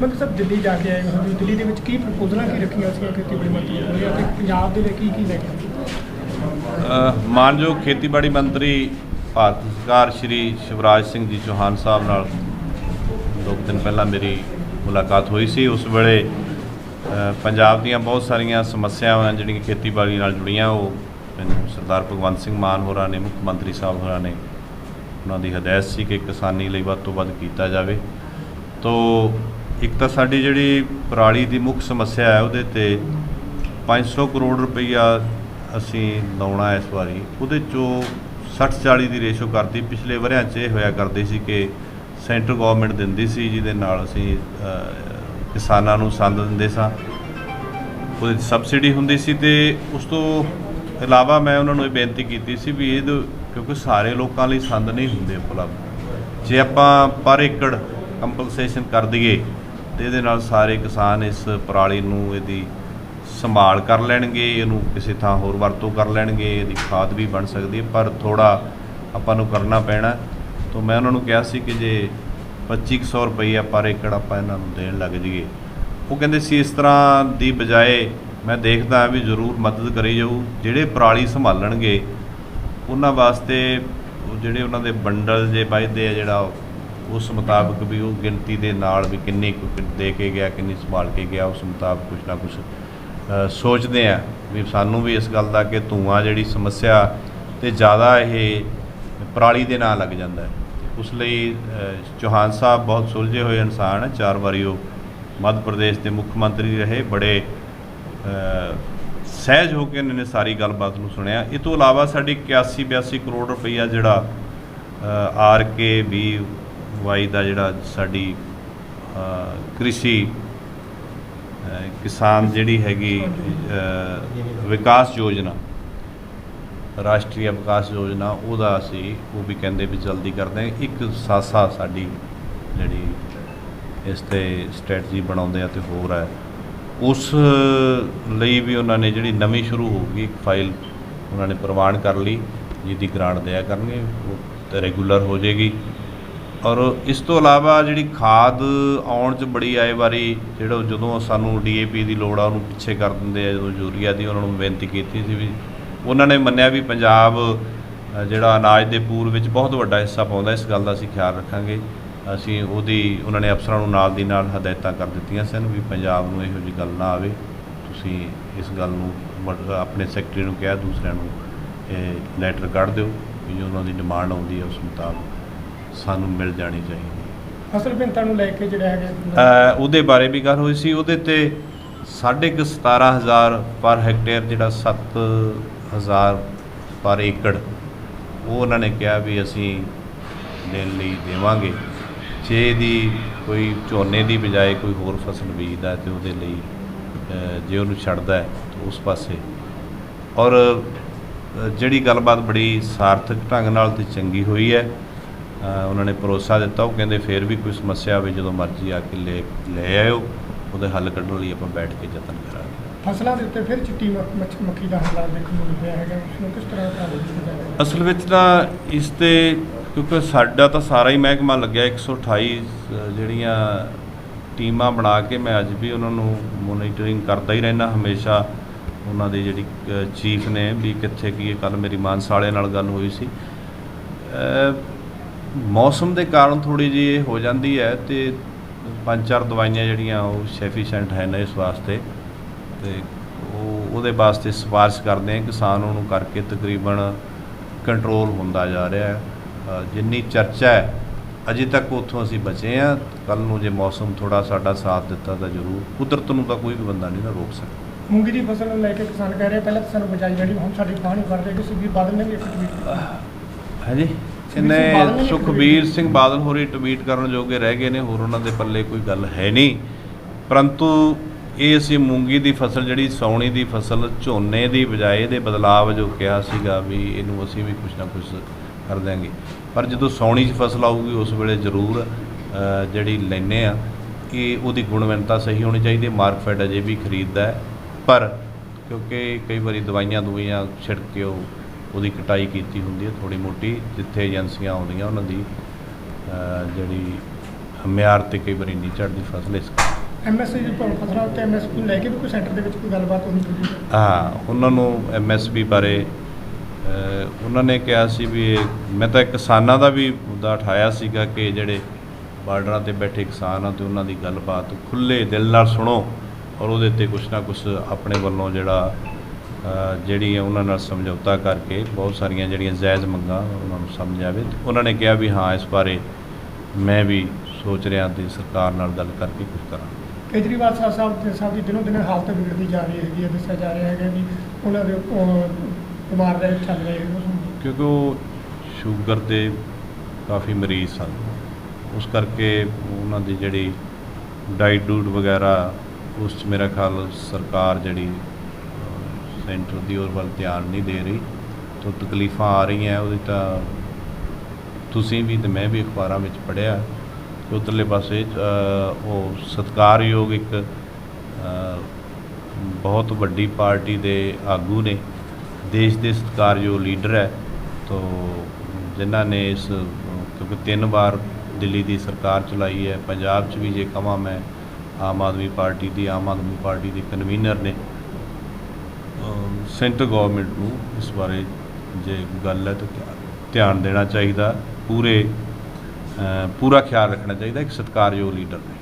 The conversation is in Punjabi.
ਮੈਂ ਕਿਹਾ ਦਿੱਲੀ ਜਾ ਕੇ ਆਏ ਹੋ। ਦਿੱਲੀ ਦੇ ਵਿੱਚ ਕੀ ਪ੍ਰਪੋਜ਼ਲਾਂ ਕੀ ਰੱਖੀਆਂ ਸੀ ਖੇਤੀਬਾੜੀ ਮੰਤਰੀ ਕੋਲ ਅਤੇ ਪੰਜਾਬ ਦੇ ਲਈ ਕੀ ਕੀ ਲੈ ਕੇ ਮਾਨਯੋਗ ਖੇਤੀਬਾੜੀ ਮੰਤਰੀ ਭਾਰਤ ਸਰਕਾਰ ਸ਼੍ਰੀ ਸ਼ਿਵਰਾਜ ਸਿੰਘ ਜੀ ਚੌਹਾਨ ਸਾਹਿਬ ਨਾਲ ਦੋ ਕੁ ਦਿਨ ਪਹਿਲਾਂ ਮੇਰੀ ਮੁਲਾਕਾਤ ਹੋਈ ਸੀ। ਉਸ ਵੇਲੇ ਪੰਜਾਬ ਦੀਆਂ ਬਹੁਤ ਸਾਰੀਆਂ ਸਮੱਸਿਆਵਾਂ ਜਿਹੜੀਆਂ ਖੇਤੀਬਾੜੀ ਨਾਲ ਜੁੜੀਆਂ, ਉਹ ਸਰਦਾਰ ਭਗਵੰਤ ਸਿੰਘ ਮਾਨ ਹੋਰਾਂ ਨੇ, ਮੁੱਖ ਮੰਤਰੀ ਸਾਹਿਬ ਹੋਰਾਂ ਨੇ ਉਹਨਾਂ ਦੀ ਹਦਾਇਤ ਸੀ ਕਿ ਕਿਸਾਨੀ ਲਈ ਵੱਧ ਤੋਂ ਵੱਧ ਕੀਤਾ ਜਾਵੇ। ਤੋ ਇੱਕ ਤਾਂ ਸਾਡੀ ਜਿਹੜੀ ਪਰਾਲੀ ਦੀ ਮੁੱਖ ਸਮੱਸਿਆ ਹੈ ਉਹਦੇ ਤੇ 500 ਕਰੋੜ ਰੁਪਈਆ ਅਸੀਂ ਲਾਉਣਾ ਇਸ ਵਾਰੀ। ਉਹਦੇ ਚੋਂ 60 40 ਦੀ ਰੇਸ਼ੋ ਕਰਤੀ। ਪਿਛਲੇ ਵਰਿਆਂ 'ਚ ਇਹ ਹੋਇਆ ਕਰਦੇ ਸੀ ਕਿ ਸੈਂਟਰ ਗਵਰਨਮੈਂਟ ਦਿੰਦੀ ਸੀ, ਜਿਹਦੇ ਨਾਲ ਅਸੀਂ ਕਿਸਾਨਾਂ ਨੂੰ ਸੰਦ ਦਿੰਦੇ ਸਾਂ। ਉਹਦੇ 'ਚ ਸਬਸਿਡੀ ਹੁੰਦੀ ਸੀ ਤੇ ਉਸ ਤੋਂ ਇਲਾਵਾ ਮੈਂ ਉਹਨਾਂ ਨੂੰ ਇਹ ਬੇਨਤੀ ਕੀਤੀ ਸੀ ਵੀ ਇਹ ਕਿਉਂਕਿ ਸਾਰੇ ਲੋਕਾਂ ਲਈ ਸੰਦ ਨਹੀਂ ਹੁੰਦੇ ਉਪਲਬਧ। ਜੇ ਆਪਾਂ ਪਰ ਏਕੜ ਕੰਪਨਸੇਸ਼ਨ ਕਰ ਦਈਏ ਤੇ ਇਹਦੇ ਨਾਲ ਸਾਰੇ ਕਿਸਾਨ ਇਸ ਪਰਾਲੀ ਨੂੰ ਇਹਦੀ ਸੰਭਾਲ ਕਰ ਲੈਣਗੇ, ਇਹਨੂੰ ਕਿਸੇ ਥਾਂ ਹੋਰ ਵਰਤੋਂ ਕਰ ਲੈਣਗੇ, ਇਹਦੀ ਖਾਦ ਵੀ ਬਣ ਸਕਦੀ ਹੈ, ਪਰ ਥੋੜਾ ਆਪਾਂ ਨੂੰ ਕਰਨਾ ਪੈਣਾ। ਤਾਂ ਮੈਂ ਉਹਨਾਂ ਨੂੰ ਕਿਹਾ ਸੀ ਕਿ ਜੇ 2500 ਰੁਪਈਆ ਪਰ ਏਕੜ ਆਪਾਂ ਇਹਨਾਂ ਨੂੰ ਦੇਣ ਲੱਗ ਜਾਈਏ। ਉਹ ਕਹਿੰਦੇ ਸੀ, ਇਸ ਤਰ੍ਹਾਂ ਦੀ ਬਜਾਏ ਮੈਂ ਦੇਖਦਾ ਵੀ ਜ਼ਰੂਰ ਮਦਦ ਕਰੀ ਜਾਊ, ਜਿਹੜੇ ਪਰਾਲੀ ਸੰਭਾਲਣਗੇ, ਉਹਨਾਂ ਵਾਸਤੇ ਜਿਹੜੇ ਉਹਨਾਂ ਦੇ ਬੰਡਲ ਜੇ ਵੱਜਦੇ ਆ ਜਿਹੜਾ ਉਸ ਮੁਤਾਬਕ ਵੀ ਉਹ ਗਿਣਤੀ ਦੇ ਨਾਲ ਵੀ ਕਿੰਨੀ ਕੁ ਦੇ ਕੇ ਗਿਆ, ਕਿੰਨੀ ਸੰਭਾਲ ਕੇ ਗਿਆ, ਉਸ ਮੁਤਾਬਕ ਕੁਝ ਨਾ ਕੁਝ ਸੋਚਦੇ ਆ ਵੀ ਸਾਨੂੰ ਵੀ ਇਸ ਗੱਲ ਦਾ ਕਿ ਧੂਆਂ ਜਿਹੜੀ ਸਮੱਸਿਆ ਤੇ ਜ਼ਿਆਦਾ ਇਹ ਪਰਾਲੀ ਦੇ ਨਾਲ ਲੱਗ ਜਾਂਦਾ ਹੈ। ਉਸ ਲਈ ਚੌਹਾਨ ਸਾਹਿਬ ਬਹੁਤ ਸੁਲਝੇ ਹੋਏ ਇਨਸਾਨ ਹੈ। ਚਾਰ ਵਾਰੀ ਉਹ ਮੱਧ ਪ੍ਰਦੇਸ਼ ਦੇ ਮੁੱਖ ਮੰਤਰੀ ਰਹੇ, ਬੜੇ ਸਹਿਜ ਹੋ ਕੇ ਇਹਨਾਂ ਨੇ ਸਾਰੀ ਗੱਲਬਾਤ ਨੂੰ ਸੁਣਿਆ। ਇਹ ਤੋਂ ਇਲਾਵਾ ਸਾਡੀ 81 82 ਕਰੋੜ ਰੁਪਈਆ ਜਿਹੜਾ ਆਰ ਕੇ ਵੀ ਵਾਈ ਦਾ ਜਿਹੜਾ ਸਾਡੀ ਕ੍ਰਿਸ਼ੀ ਕਿਸਾਨ ਜਿਹੜੀ ਹੈਗੀ ਵਿਕਾਸ ਯੋਜਨਾ, ਰਾਸ਼ਟਰੀ ਵਿਕਾਸ ਯੋਜਨਾ, ਉਹਦਾ ਅਸੀਂ, ਉਹ ਵੀ ਕਹਿੰਦੇ ਵੀ ਜਲਦੀ ਕਰਦੇ ਹਾਂ। ਇੱਕ ਸਾਸਾ ਸਾਡੀ ਜਿਹੜੀ ਇਸ ਤੇ ਸਟ੍ਰੈਟਜੀ ਬਣਾਉਂਦੇ ਆ ਤੇ ਹੋਰ ਹੈ ਉਸ ਲਈ ਵੀ ਉਹਨਾਂ ਨੇ ਜਿਹੜੀ ਨਵੀਂ ਸ਼ੁਰੂ ਹੋਊਗੀ, ਇੱਕ ਫਾਈਲ ਉਹਨਾਂ ਨੇ ਪ੍ਰਵਾਨ ਕਰ ਲਈ, ਜਿਹਦੀ ਗ੍ਰਾਂਟ ਦਿਆ ਕਰਨਗੇ, ਉਹ ਰੈਗੂਲਰ ਹੋ ਜਾਏਗੀ। ਔਰ ਇਸ ਤੋਂ ਇਲਾਵਾ ਜਿਹੜੀ ਖਾਦ ਆਉਣ 'ਚ ਬੜੀ ਆਏ ਵਾਰੀ ਜਿਹੜਾ ਜਦੋਂ ਸਾਨੂੰ ਡੀਏਪੀ ਦੀ ਲੋੜ ਆ, ਉਹਨੂੰ ਪਿੱਛੇ ਕਰ ਦਿੰਦੇ ਆ, ਜਦੋਂ ਯੂਰੀਆ ਦੀ ਉਹਨਾਂ ਨੂੰ ਬੇਨਤੀ ਕੀਤੀ ਸੀ ਵੀ ਉਹਨਾਂ ਨੇ ਮੰਨਿਆ ਵੀ ਪੰਜਾਬ ਜਿਹੜਾ ਅਨਾਜ ਦੇ ਪੂਰ ਵਿੱਚ ਬਹੁਤ ਵੱਡਾ ਹਿੱਸਾ ਪਾਉਂਦਾ, ਇਸ ਗੱਲ ਦਾ ਅਸੀਂ ਖਿਆਲ ਰੱਖਾਂਗੇ। ਅਸੀਂ ਉਹਦੀ, ਉਹਨਾਂ ਨੇ ਅਫਸਰਾਂ ਨੂੰ ਨਾਲ ਦੀ ਨਾਲ ਹਦਾਇਤਾਂ ਕਰ ਦਿੱਤੀਆਂ ਸਨ ਵੀ ਪੰਜਾਬ ਨੂੰ ਇਹੋ ਜਿਹੀ ਗੱਲ ਨਾ ਆਵੇ। ਤੁਸੀਂ ਇਸ ਗੱਲ ਨੂੰ ਆਪਣੇ ਸੈਕਟਰੀ ਨੂੰ ਕਿਹਾ, ਦੂਸਰਿਆਂ ਨੂੰ, ਇਹ ਲੈਟਰ ਕੱਢ ਦਿਓ ਵੀ ਜੋ ਉਹਨਾਂ ਦੀ ਡਿਮਾਂਡ ਆਉਂਦੀ ਹੈ ਉਸ ਮੁਤਾਬਕ ਸਾਨੂੰ ਮਿਲ ਜਾਣੀ ਚਾਹੀਦੀ। ਫਸਲ ਭਿੰਨਤਾ ਨੂੰ ਲੈ ਕੇ ਜਿਹੜਾ ਹੈਗਾ ਅ, ਉਹਦੇ ਬਾਰੇ ਵੀ ਗੱਲ ਹੋਈ ਸੀ। ਉਹਦੇ ਤੇ ਸਾਢੇ ਕੁ 17000 ਪਰ ਹੈਕਟੇਅਰ ਜਿਹੜਾ 7000 ਪਰ ਏਕੜ ਉਹ ਉਹਨਾਂ ਨੇ ਕਿਹਾ ਵੀ ਅਸੀਂ ਦੇਣ ਲਈ ਦੇਵਾਂਗੇ। ਜੇ ਇਹਦੀ ਕੋਈ ਝੋਨੇ ਦੀ ਬਜਾਏ ਕੋਈ ਹੋਰ ਫਸਲ ਬੀਜਦਾ ਹੈ ਤੇ ਉਹਦੇ ਲਈ ਅ, ਜੇ ਉਹਨੂੰ ਛੱਡਦਾ ਹੈ ਤਾਂ ਉਸ ਪਾਸੇ। ਔਰ ਅ, ਜਿਹੜੀ ਗੱਲਬਾਤ ਬੜੀ ਸਾਰਥਕ ਢੰਗ ਨਾਲ ਤੇ ਚੰਗੀ ਹੋਈ ਹੈ। ਉਹਨਾਂ ਨੇ ਭਰੋਸਾ ਦਿੱਤਾ ਉਹ ਕਹਿੰਦੇ ਫੇਰ ਵੀ ਕੋਈ ਸਮੱਸਿਆ ਆਵੇ ਜਦੋਂ ਮਰਜ਼ੀ ਆ ਕੇ ਲੈ ਲੈ ਆਇਓ ਉਹਦੇ ਹੱਲ ਕੱਢਣ ਲਈ ਆਪਾਂ ਬੈਠ ਕੇ ਯਤਨ ਕਰਾਂਗੇ। ਫਸਲਾਂ ਦੇ ਉੱਤੇ ਫਿਰ ਚਿੱਟੀ ਮੱਖੀ ਦਾ ਹਮਲਾ ਦੇਖਣ ਨੂੰ ਮਿਲਿਆ ਹੈਗਾ ਉਸ ਨੂੰ ਕਿਸ ਤਰ੍ਹਾਂ ਜਾਵੇ ਅਸਲ ਵਿੱਚ ਤਾਂ ਇਸ ਤੇ ਕਿਉਂਕਿ ਸਾਡਾ ਤਾਂ ਸਾਰਾ ਹੀ ਮਹਿਕਮਾ ਲੱਗਿਆ 128 ਸ- ਜਿਹੜੀਆਂ ਟੀਮਾਂ ਬਣਾ ਕੇ ਮੈਂ ਅੱਜ ਵੀ ਉਹਨਾਂ ਨੂੰ ਮੋਨੀਟਰਿੰਗ ਕਰਦਾ ਹੀ ਰਹਿਣਾ ਹਮੇਸ਼ਾ ਉਹਨਾਂ ਦੀ ਜਿਹੜੀ ਚੀਫ ਨੇ ਵੀ ਕਿੱਥੇ ਕੀ ਕੱਲ ਮੇਰੀ ਮਾਨਸਾਲੇ ਨਾਲ ਗੱਲ ਹੋਈ ਸੀ। ਮੌਸਮ ਦੇ ਕਾਰਨ ਥੋੜੀ ਜਿਹੀ ਇਹ ਹੋ ਜਾਂਦੀ ਹੈ ਤੇ ਪੰਜ ਚਾਰ ਦਵਾਈਆਂ ਜਿਹੜੀਆਂ ਉਹ ਸੈਫੀਸ਼ੈਂਟ ਹੈ ਨੇ ਇਸ ਵਾਸਤੇ ਤੇ ਉਹ ਉਹਦੇ ਵਾਸਤੇ ਸਿਫਾਰਿਸ਼ ਕਰਦੇ ਆ ਕਿਸਾਨ ਉਹਨੂੰ ਕਰਕੇ ਤਕਰੀਬਨ ਕੰਟਰੋਲ ਹੁੰਦਾ ਜਾ ਰਿਹਾ ਹੈ। ਜਿੰਨੀ ਚਰਚਾ ਹੈ ਅਜੇ ਤੱਕ ਉੱਥੋਂ ਅਸੀਂ ਬਚੇ ਆ ਕੱਲ ਨੂੰ ਜੇ ਮੌਸਮ ਥੋੜਾ ਸਾਡਾ ਸਾਥ ਦਿੱਤਾ ਤਾਂ ਜ਼ਰੂਰ। ਕੁਦਰਤ ਨੂੰ ਤਾਂ ਕੋਈ ਵੀ ਬੰਦਾ ਨਹੀਂ ਨਾ ਰੋਕ ਸਕਦਾ। ਮੂੰਗੀ ਦੀ ਫਸਲ ਨੂੰ ਲੈ ਕੇ ਕਿਸਾਨ ਕਹਿ ਰਹੇ ਪਹਿਲਾਂ ਤਾਂ ਸਾਨੂੰ ਬਚਾਈ ਜਾਣੀ ਹੁਣ ਸਾਡੀ ਬਾਂਹ ਨਹੀਂ ਫੜ ਰਹੀ ਕਿ ਸੁਖਬੀਰ ਬਾਦਲ ਨੇ ਵੀ ਇੱਕ ਟਵੀਟ ਹਾਂਜੀ? ਨੇ ਇਹਨੇ ਸੁਖਬੀਰ ਸਿੰਘ ਬਾਦਲ ਹੋਰੀ ਟਵੀਟ ਕਰਨ ਜੋਗੇ ਰਹਿ ਗਏ ਨੇ, ਹੋਰ ਉਹਨਾਂ ਦੇ ਪੱਲੇ ਕੋਈ ਗੱਲ ਹੈ ਨਹੀਂ। ਪਰੰਤੂ ਇਹ ਅਸੀਂ ਮੂੰਗੀ ਦੀ ਫਸਲ ਜਿਹੜੀ, ਸੌਣੀ ਦੀ ਫਸਲ, ਝੋਨੇ ਦੀ ਬਜਾਏ ਦੇ ਬਦਲਾਵ ਜੋ ਕਿਹਾ ਸੀਗਾ ਵੀ ਇਹਨੂੰ ਅਸੀਂ ਵੀ ਕੁਝ ਨਾ ਕੁਝ ਕਰ ਦਿਆਂਗੇ। ਪਰ ਜਦੋਂ ਸੌਣੀ 'ਚ ਫਸਲ ਆਊਗੀ, ਉਸ ਵੇਲੇ ਜ਼ਰੂਰ ਜਿਹੜੀ ਲੈਨੇ ਆ, ਕਿ ਉਹਦੀ ਗੁਣਵੰਤਾ ਸਹੀ ਹੋਣੀ ਚਾਹੀਦੀ ਹੈ ਮਾਰਕਫੈਡ ਅਜੇ ਵੀ ਖਰੀਦਦਾ ਪਰ ਕਿਉਂਕਿ ਕਈ ਵਾਰੀ ਦਵਾਈਆਂ ਦਵਾਈਆਂ ਛਿੜਕ ਕੇ ਉਹ ਉਹਦੀ ਕਟਾਈ ਕੀਤੀ ਹੁੰਦੀ ਹੈ ਥੋੜੀ ਮੋਟੀ ਜਿੱਥੇ ਏਜੰਸੀਆਂ ਆਉਂਦੀਆਂ ਉਹਨਾਂ ਦੀ ਜਿਹੜੀ ਮਿਆਰ ਤੇ ਕਈ ਵਾਰੀ ਨਹੀਂ ਚੜ੍ਹਦੀ ਫਸਲ ਇਸ ਕਰਕੇ। ਐਮਐਸਪੀ ਦੀ ਤੁਹਾਨੂੰ ਫਸਲਾਂ ਉੱਤੇ ਐਮਐਸਪੀ ਲੈ ਕੇ ਵੀ ਕੋਈ ਸੈਂਟਰ ਦੇ ਵਿੱਚ ਕੋਈ ਗੱਲਬਾਤ ਹੋਣੀ ਚਾਹੀਦੀ ਹੈ ਉਹਨਾਂ ਨੂੰ ਐਮਐਸਪੀ ਬਾਰੇ ਉਹਨਾਂ ਨੇ ਕਿਹਾ ਸੀ ਵੀ ਮੈਂ ਤਾਂ ਕਿਸਾਨਾਂ ਦਾ ਵੀ ਮੁੱਦਾ ਉਠਾਇਆ ਸੀਗਾ ਕਿ ਜਿਹੜੇ ਬਾਰਡਰਾਂ ਤੇ ਬੈਠੇ ਕਿਸਾਨ ਆ ਤੇ ਉਹਨਾਂ ਦੀ ਗੱਲਬਾਤ ਖੁੱਲੇ ਦਿਲ ਨਾਲ ਸੁਣੋ ਔਰ ਉਹਦੇ ਤੇ ਕੁਛ ਨਾ ਕੁਛ ਆਪਣੇ ਵੱਲੋਂ ਜਿਹੜਾ ਜਿਹੜੀ ਹੈ ਉਹਨਾਂ ਨਾਲ ਸਮਝੌਤਾ ਕਰਕੇ ਬਹੁਤ ਸਾਰੀਆਂ ਜਿਹੜੀਆਂ ਜਾਇਜ਼ ਮੰਗਾਂ ਉਹਨਾਂ ਨੂੰ ਸਮਝ ਆਵੇ। ਤੇ ਉਹਨਾਂ ਨੇ ਕਿਹਾ ਵੀ ਹਾਂ ਇਸ ਬਾਰੇ ਮੈਂ ਵੀ ਸੋਚ ਰਿਹਾ ਤੇ ਸਰਕਾਰ ਨਾਲ ਗੱਲ ਕਰਕੇ ਕੁਝ ਕਰਾਂ ਕੇਜਰੀਵਾਲ ਸਾਹਿਬ ਸਾਹਿਬ ਦੇ ਸਾਹਿਬ ਦੀ ਦਿਨੋਂ ਦਿਨ ਹਾਲਤ ਵਿਗੜਦੀ ਜਾ ਰਹੀ ਹੈਗੀ ਹੈ ਦੱਸਿਆ ਜਾ ਰਿਹਾ ਹੈਗਾ ਵੀ ਉਹਨਾਂ ਦੇ ਬਿਮਾਰ ਦੇ ਚੱਲ ਰਹੇ ਉਸ ਕਿਉਂਕਿ ਉਹ ਸ਼ੂਗਰ ਦੇ ਕਾਫੀ ਮਰੀਜ਼ ਸਨ। ਉਸ ਕਰਕੇ ਉਹਨਾਂ ਦੀ ਜਿਹੜੀ ਡਾਈਟ ਡੂਟ ਵਗੈਰਾ ਉਸ 'ਚ ਮੇਰਾ ਖਿਆਲ ਸਰਕਾਰ ਜਿਹੜੀ ਸੈਂਟਰ ਦੀ ਔਰ ਵੱਲ ਧਿਆਨ ਨਹੀਂ ਦੇ ਰਹੀ। ਤੋਂ ਤਕਲੀਫਾਂ ਆ ਰਹੀਆਂ, ਉਹਦੀ ਤਾਂ ਤੁਸੀਂ ਵੀ ਤੇ ਮੈਂ ਵੀ ਅਖਬਾਰਾਂ ਵਿੱਚ ਪੜ੍ਹਿਆ। ਕਿ ਉੱਧਰਲੇ ਪਾਸੇ ਉਹ ਸਤਿਕਾਰਯੋਗ ਇੱਕ ਬਹੁਤ ਵੱਡੀ ਪਾਰਟੀ ਦੇ ਆਗੂ ਨੇ। ਦੇਸ਼ ਦੇ ਸਤਿਕਾਰਯੋਗ ਲੀਡਰ ਹੈ। ਤੋਂ ਜਿਨ੍ਹਾਂ ਨੇ ਇਸ, ਕਿਉਂਕਿ ਤਿੰਨ ਵਾਰ ਦਿੱਲੀ ਦੀ ਸਰਕਾਰ ਚਲਾਈ ਹੈ, ਪੰਜਾਬ 'ਚ ਵੀ ਜੇ ਕਹਾਂ ਮੈਂ, ਆਮ ਆਦਮੀ ਪਾਰਟੀ ਦੀ, ਆਮ ਆਦਮੀ ਪਾਰਟੀ ਦੇ ਕਨਵੀਨਰ ਨੇ। ਸੈਂਟਰ ਗਵਰਨਮੈਂਟ ਨੂੰ ਇਸ ਬਾਰੇ ਜੇ ਗੱਲ ਹੈ ਤਾਂ ਧਿਆਨ- ਦੇਣਾ ਚਾਹੀਦਾ, ਪੂਰੇ ਪੂਰਾ ਖਿਆਲ ਰੱਖਣਾ ਚਾਹੀਦਾ ਇੱਕ ਸਤਿਕਾਰਯੋਗ ਲੀਡਰ ਨੇ